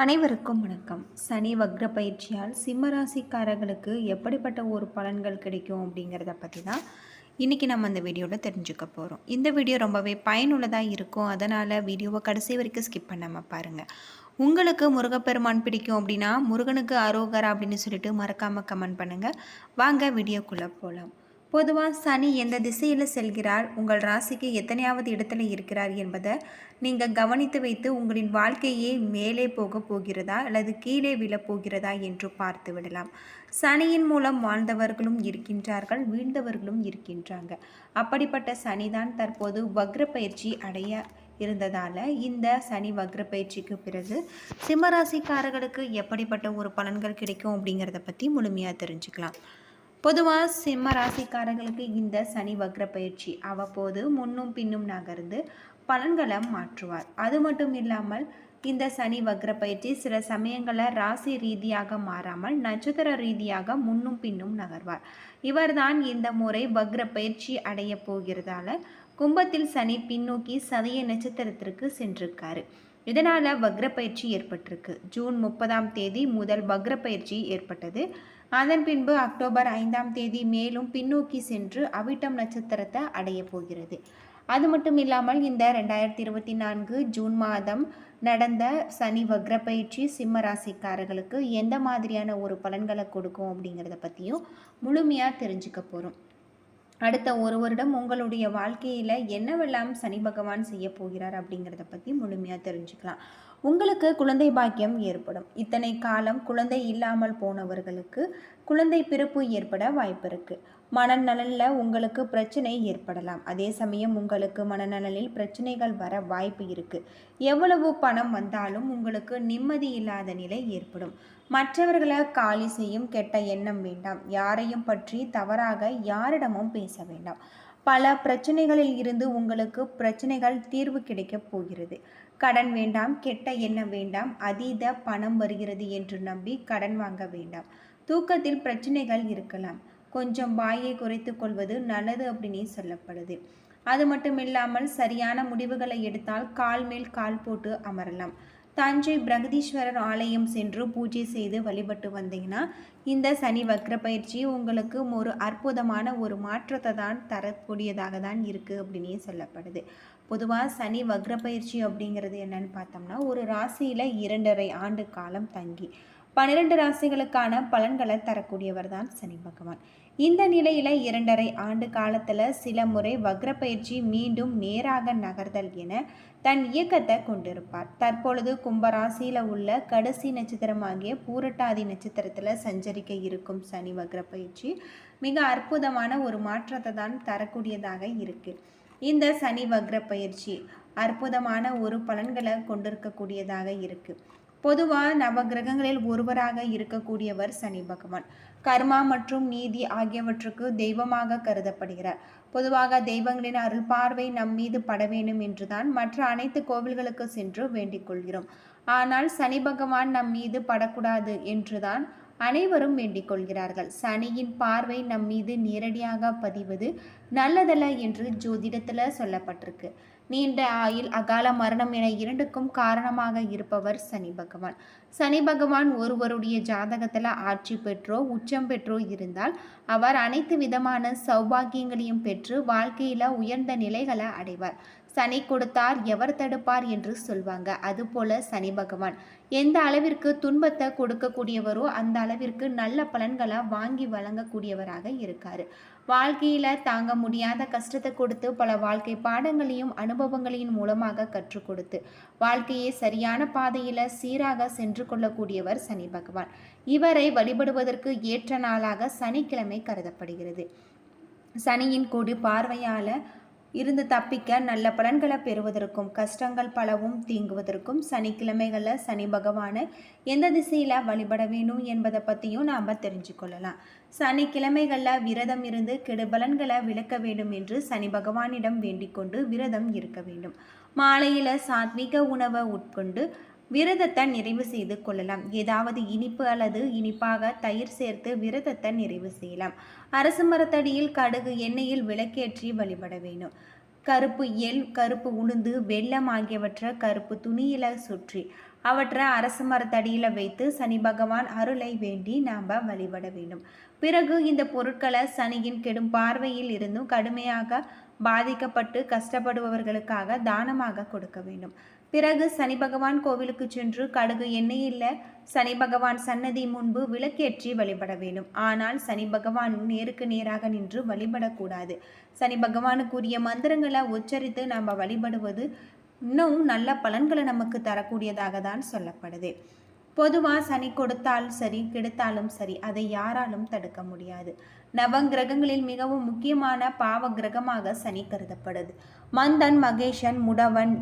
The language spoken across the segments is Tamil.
அனைவருக்கும் வணக்கம். சனி வக்ர பயிற்சியால் சிம்மராசிக்காரர்களுக்கு எப்படிப்பட்ட ஒரு பலன்கள் கிடைக்கும் அப்படிங்கிறத பற்றி தான் இன்றைக்கி நம்ம அந்த வீடியோவில் தெரிஞ்சுக்க போகிறோம் இந்த வீடியோ ரொம்பவே பயனுள்ளதாக இருக்கும். அதனால் வீடியோவை கடைசி வரைக்கும் ஸ்கிப் பண்ணாமல் பாருங்கள் உங்களுக்கு முருகப்பெருமான் பிடிக்கும் அப்படின்னா முருகனுக்கு அரோகரா அப்படின்னு சொல்லிட்டு மறக்காமல் கமெண்ட் பண்ணுங்கள் வாங்க வீடியோக்குள்ளே போகலாம் பொதுவாக சனி எந்த திசையில் செல்கிறார்? உங்கள் ராசிக்கு எத்தனையாவது இடத்துல இருக்கிறார் என்பதை நீங்கள் கவனித்து வைத்து உங்களின் வாழ்க்கையே மேலே போக போகிறதா? அல்லது கீழே விழப் போகிறதா? என்று பார்த்து விடலாம். சனியின் மூலம் வாழ்ந்தவர்களும் இருக்கின்றார்கள் வீழ்ந்தவர்களும் இருக்கின்றாங்க. அப்படிப்பட்ட சனிதான் தற்போது வக்ர பயிற்சி அடைய இருந்ததால் இந்த சனி வக்ர பயிற்சிக்கு பிறகு சிம்மராசிக்காரர்களுக்கு எப்படிப்பட்ட ஒரு பலன்கள் கிடைக்கும் அப்படிங்கிறத பற்றி முழுமையாக தெரிஞ்சுக்கலாம். பொதுவாக சிம்ம ராசிக்காரர்களுக்கு இந்த சனி வக்ர பயிற்சி அவ்வப்போது முன்னும் பின்னும் நகர்ந்து பலன்களை மாற்றுவார். அது மட்டும் இல்லாமல் இந்த சனி வக்ர பயிற்சி சில சமயங்களில் ராசி ரீதியாக மாறாமல் நட்சத்திர ரீதியாக முன்னும் பின்னும் நகர்வார். இவர்தான் இந்த முறை வக்ர பயிற்சி அடைய போகிறதால கும்பத்தில் சனி பின்னோக்கி சதய நட்சத்திரத்திற்கு சென்றிருக்காரு. இதனால் வக்ர பயிற்சி ஏற்பட்டிருக்கு. ஜூன் முப்பதாம் தேதி முதல் வக்ர பயிற்சி ஏற்பட்டது. அதன் பின்பு அக்டோபர் ஐந்தாம் தேதி மேலும் பின்னோக்கி சென்று அவிட்டம் நட்சத்திரத்தை அடைய போகிறது. அது மட்டும் இல்லாமல் இந்த ரெண்டாயிரத்தி இருபத்தி நான்கு ஜூன் மாதம் நடந்த சனி வக்ர பயிற்சி சிம்ம ராசிக்காரர்களுக்கு எந்த மாதிரியான ஒரு பலன்களை கொடுக்கும் அப்படிங்கிறத பற்றியும் முழுமையாக தெரிஞ்சுக்க போகிறோம் அடுத்த ஒரு வருடம் உங்களுடைய வாழ்க்கையில் என்னவெல்லாம் சனி பகவான் செய்ய போகிறார் அப்படிங்கிறத பற்றி முழுமையாக தெரிஞ்சுக்கலாம். உங்களுக்கு குழந்தை பாக்கியம் ஏற்படும். இத்தனை காலம் குழந்தை இல்லாமல் போனவர்களுக்கு குழந்தை பிறப்பு ஏற்பட வாய்ப்பு இருக்குது மனநலனில் உங்களுக்கு பிரச்சனை ஏற்படலாம். அதே சமயம் உங்களுக்கு மனநலனில் பிரச்சனைகள் வர வாய்ப்பு இருக்குது எவ்வளவு பணம் வந்தாலும் உங்களுக்கு நிம்மதி இல்லாத நிலை ஏற்படும். மற்றவர்களை காலி செய்யும் கெட்ட எண்ணம் வேண்டாம். யாரையும் பற்றி தவறாக யாரிடமும் பேச வேண்டாம். பல பிரச்சனைகளில் இருந்து உங்களுக்கு பிரச்சனைகள் தீர்வு கிடைக்கப் போகிறது. கடன் வேண்டாம் கெட்ட எண்ணம் வேண்டாம் அதீத பணம் வருகிறது என்று நம்பி கடன் வாங்க வேண்டாம். தூக்கத்தில் பிரச்சனைகள் இருக்கலாம். கொஞ்சம் வாயை குறைத்து கொள்வது நல்லது அப்படின்னு சொல்லப்படுது. அது மட்டும் இல்லாமல் சரியான முடிவுகளை எடுத்தால் கால் மேல் கால் போட்டு அமரலாம். தஞ்சை பிரகதீஸ்வரர் ஆலயம் சென்று பூஜை செய்து வழிபட்டு வந்தீங்கன்னா இந்த சனி வக்ர பயிற்சி உங்களுக்கு ஒரு அற்புதமான ஒரு மாற்றத்தை தான் தரக்கூடியதாக தான் இருக்குது அப்படின்னே சொல்லப்படுது. பொதுவாக சனி வக்ர பயிற்சி அப்படிங்கிறது என்னன்னு பார்த்தோம்னா ஒரு ராசியில் இரண்டரை ஆண்டு காலம் தங்கி பன்னிரெண்டு ராசிகளுக்கான பலன்களை தரக்கூடியவர் தான் சனி பகவான். இந்த நிலையில் இரண்டரை ஆண்டு காலத்தில் சில முறை வக்ர பயிற்சி மீண்டும் நேராக நகர்தல் என தன் இயக்கத்தை கொண்டிருப்பார். தற்பொழுது கும்பராசியில் உள்ள கடைசி நட்சத்திரமாகிய பூரட்டாதி நட்சத்திரத்தில் சஞ்சரிக்க இருக்கும் சனி வக்ர பயிற்சி மிக அற்புதமான ஒரு மாற்றத்தை தான் தரக்கூடியதாக இருக்குது இந்த சனி வக்ர பயிற்சி அற்புதமான ஒரு பலன்களை கொண்டிருக்கக்கூடியதாக இருக்குது பொதுவாக நவகிரகங்களில் ஒருவராக இருக்கக்கூடியவர் சனி பகவான். கர்மா மற்றும் நீதி ஆகியவற்றுக்கு தெய்வமாக கருதப்படுகிறார். பொதுவாக தெய்வங்களின் அருள் பார்வை நம் மீது பட வேண்டும் என்றுதான் மற்ற அனைத்து கோவில்களுக்கு சென்று வேண்டிக் கொள்கிறோம். ஆனால் சனி பகவான் நம் மீது படக்கூடாது என்றுதான் அனைவரும் வேண்டிக் கொள்கிறார்கள். சனியின் பார்வை நம் மீது நேரடியாக பதிவது நல்லதல்ல என்று ஜோதிடத்தில் சொல்லப்பட்டிருக்கு. நீண்ட ஆயுள் அகால மரணம் என இரண்டுக்கும் காரணமாக இருப்பவர் சனி பகவான். சனி பகவான் ஒருவருடைய ஜாதகத்தில் ஆட்சி பெற்றோ உச்சம் பெற்றோ இருந்தால் அவர் அனைத்து விதமான சௌபாகியங்களையும் பெற்று வாழ்க்கையில் உயர்ந்த நிலைகளை அடைவார். சனி கொடுத்தார் எவர் தடுப்பார் என்று சொல்வாங்க. அதுபோல சனி பகவான். எந்த அளவிற்கு துன்பத்தை கொடுக்கக்கூடியவரோ அந்த அளவிற்கு நல்ல பலன்களை வாங்கி வழங்கக்கூடியவராக இருக்காரு. வாழ்க்கையில தாங்க முடியாத கஷ்டத்தை கொடுத்து பல வாழ்க்கை பாடங்களையும் அனுபவங்களையும் மூலமாக கற்றுக் கொடுத்து வாழ்க்கையை சரியான பாதையில சீராக சென்று கொள்ளக்கூடியவர் சனி பகவான். இவரை வழிபடுவதற்கு ஏற்ற நாளாக சனிக்கிழமை கருதப்படுகிறது. சனியின் கூடு பார்வையால இருந்து தப்பிக்க நல்ல பலன்களை பெறுவதற்கும் கஷ்டங்கள் பலவும் தீங்குவதற்கும் சனிக்கிழமைகளில் சனி பகவானை எந்த திசையில் வழிபட வேணும் என்பதை பற்றியும் நாம் தெரிஞ்சுக்கொள்ளலாம் சனிக்கிழமைகளில் விரதம் இருந்து கெடுபலன்களை விளக்க வேண்டும் என்று சனி பகவானிடம் வேண்டிக் கொண்டு விரதம் இருக்க வேண்டும். மாலையில் சாத்விக உணவை உட்கொண்டு விரதத்தை நிறைவு செய்து கொள்ளலாம். ஏதாவது இனிப்பு அல்லது இனிப்பாக தயிர் சேர்த்து விரதத்தை நிறைவு செய்யலாம். அரசு மரத்தடியில் கடுகு எண்ணெயில் விளக்கேற்றி வழிபட வேண்டும். கருப்பு எள் கருப்பு உளுந்து வெள்ளம் ஆகியவற்றை கருப்பு துணியில் சுற்றி அவற்றை அரச மரத்தடியில் வைத்து சனி பகவான் அருளை வேண்டி நாம் வழிபட வேண்டும். பிறகு இந்த பொருட்களை சனியின் கெடும் பார்வையில் இருந்தும் கடுமையாக பாதிக்கப்பட்டு கஷ்டப்படுபவர்களுக்காக தானமாக கொடுக்க வேண்டும். பிறகு சனி பகவான் கோவிலுக்கு சென்று கடுகு எண்ணெயில் சனி பகவான் சன்னதி முன்பு விளக்கேற்றி வழிபட வேண்டும். ஆனால் சனி பகவான் நேருக்கு நேராக நின்று வழிபடக்கூடாது. சனி பகவானுக்குரிய மந்திரங்களை உச்சரித்து நாம் வழிபடுவது இன்னும் நல்ல பலன்களை நமக்கு தரக்கூடியதாக தான் சொல்லப்படுது. பொதுவாக சனி கொடுத்தாலும் சரி கெடுத்தாலும் சரி அதை யாராலும் தடுக்க முடியாது. நவங்கிரகங்களில் மிகவும் முக்கியமான பாவ கிரகமாக சனி கருதப்படுது. மந்தன் மகேஷன் முடவன்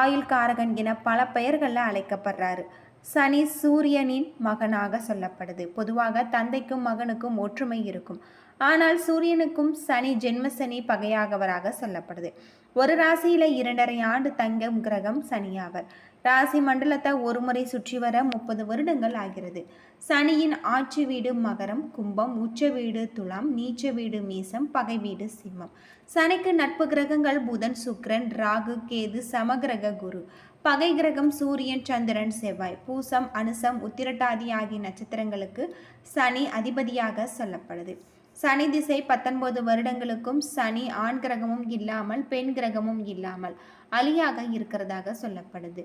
ஆயுள் காரகன் என பல பெயர்களில் அழைக்கப்படுறாரு. சனி சூரியனின் மகனாக சொல்லப்படுது. பொதுவாக தந்தைக்கும் மகனுக்கும் ஒற்றுமை இருக்கும். ஆனால் சூரியனுக்கும் சனி ஜென்மசனி பகையாகவராக சொல்லப்படுது. ஒரு ராசியில இரண்டரை ஆண்டு தங்கும் கிரகம் சனியாவர். ராசி மண்டலத்தை ஒருமுறை சுற்றி வர முப்பது வருடங்கள் ஆகிறது. சனியின் ஆட்சி வீடு மகரம் கும்பம் உச்ச வீடு துலாம் நீச்ச வீடு மீசம் பகை வீடு சிம்மம். சனிக்கு நட்பு கிரகங்கள் புதன் சுக்ரன் ராகு கேது சமகிரக குரு. பகை கிரகம் சூரியன் சந்திரன் செவ்வாய். பூசம் அனுசம் உத்திரட்டாதி ஆகிய நட்சத்திரங்களுக்கு சனி அதிபதியாக சொல்லப்படுது. சனி திசை பத்தொன்பது வருடங்களுக்கும் சனி ஆண் கிரகமும் இல்லாமல் பெண் கிரகமும் இல்லாமல் அலியாக இருக்கிறதாக சொல்லப்படுது.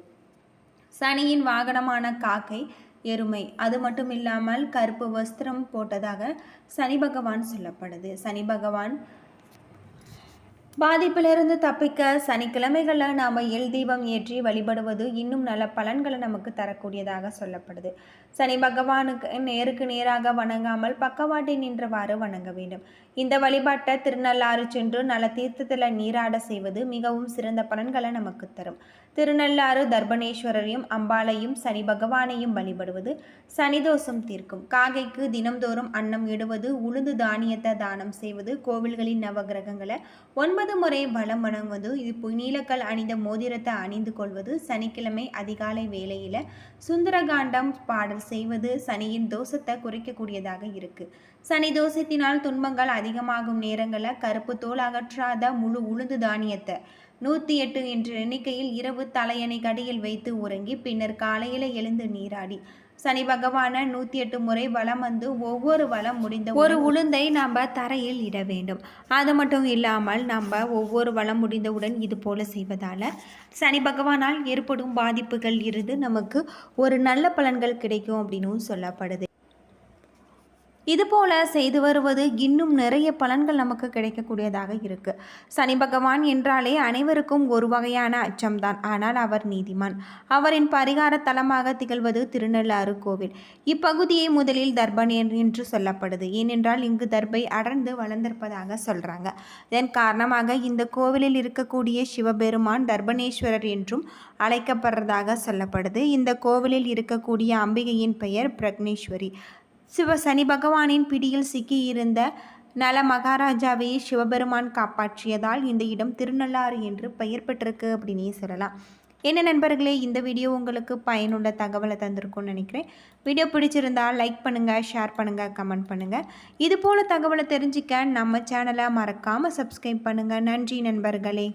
சனியின் வாகனமான காக்கை எருமை. அது மட்டும் இல்லாமல் கருப்பு வஸ்திரம் போட்டதாக சனி பகவான் சொல்லப்படுது. சனி பகவான் பாதிப்பிலிருந்து தப்பிக்க சனிக்கிழமைகளில் நாம் எல் தீபம் ஏற்றி வழிபடுவது இன்னும் நல்ல பலன்களை நமக்கு தரக்கூடியதாக சொல்லப்படுது. சனி பகவானுக்கு நேருக்கு நேராக வணங்காமல் பக்கவாட்டி நின்றவாறு வணங்க வேண்டும். இந்த வழிபாட்டை திருநள்ளாறு சென்று நல்ல தீர்த்தத்தில் நீராட செய்வது மிகவும் சிறந்த பலன்களை நமக்கு தரும். திருநள்ளாறு தர்பணேஸ்வரரையும் அம்பாளையும் சனி பகவானையும் வழிபடுவது சனிதோஷம் தீர்க்கும். காகைக்கு தினம்தோறும் அன்னம் இடுவது உளுந்து தானியத்தை தானம் செய்வது கோவில்களின் நவகிரகங்களை ஒன்பது முறை வளம் வணங்குவது இது புனீலக்கல் அணிந்த மோதிரத்தை அணிந்து கொள்வது சனிக்கிழமை அதிகாலை வேளையில் சுந்தரகாண்டம் பாடல் செய்வது சனியின் தோஷத்தை குறைக்கக்கூடியதாக இருக்கு. சனி தோஷத்தினால் துன்பங்கள் அதிகமாகும் நேரங்களில் கருப்பு தோல் அகற்றாத முழு உளுந்து தானியத்தை நூற்றி எட்டு என்ற எண்ணிக்கையில் இரவு தலையணை கடியில் வைத்து உறங்கி பின்னர் காலையில் எழுந்து நீராடி சனி பகவான நூற்றி எட்டு முறை வலம் வந்து ஒவ்வொரு வளம் முடிந்த ஒரு உளுந்தை நாம் தரையில் இட வேண்டும். அது மட்டும் இல்லாமல் நம்ம ஒவ்வொரு வளம் முடிந்தவுடன் இது போல செய்வதால் சனி பகவானால் ஏற்படும் பாதிப்புகள் இருந்து நமக்கு ஒரு நல்ல பலன்கள் கிடைக்கும் அப்படின்னு சொல்லப்படுது. இதுபோல செய்து வருவது இன்னும் நிறைய பலன்கள் நமக்கு கிடைக்கக்கூடியதாக இருக்கு. சனி பகவான் என்றாலே அனைவருக்கும் ஒரு வகையான அச்சம்தான். ஆனால் அவர் நீதிமான். அவரின் பரிகார தலமாக திகழ்வது திருநள்ளாறு கோவில். இப்பகுதியை முதலில் தர்பன் என்று சொல்லப்படுது. ஏனென்றால் இங்கு தர்பை அடர்ந்து வளர்ந்திருப்பதாக சொல்றாங்க. இதன் காரணமாக இந்த கோவிலில் இருக்கக்கூடிய சிவபெருமான் தர்பணேஸ்வரர் என்றும் அழைக்கப்படுறதாக சொல்லப்படுது. இந்த கோவிலில் இருக்கக்கூடிய அம்பிகையின் பெயர் பிரக்னேஸ்வரி. சிவ சனி பகவானின் பிடியில் சிக்கியிருந்த நல மகாராஜாவை சிவபெருமான் காப்பாற்றியதால் இந்த இடம் திருநள்ளாறு என்று பெயர் பெற்றிருக்கு அப்படின்னே சொல்லலாம். என்ன நண்பர்களே இந்த வீடியோ உங்களுக்கு பயனுள்ள தகவலை தந்திருக்கும்னு நினைக்கிறேன். வீடியோ பிடிச்சிருந்தால் லைக் பண்ணுங்கள் ஷேர் பண்ணுங்கள் கமெண்ட் பண்ணுங்கள் இது போல் தகவலை தெரிஞ்சிக்க நம்ம சேனலை மறக்காமல் சப்ஸ்கிரைப் பண்ணுங்கள் நன்றி நண்பர்களே.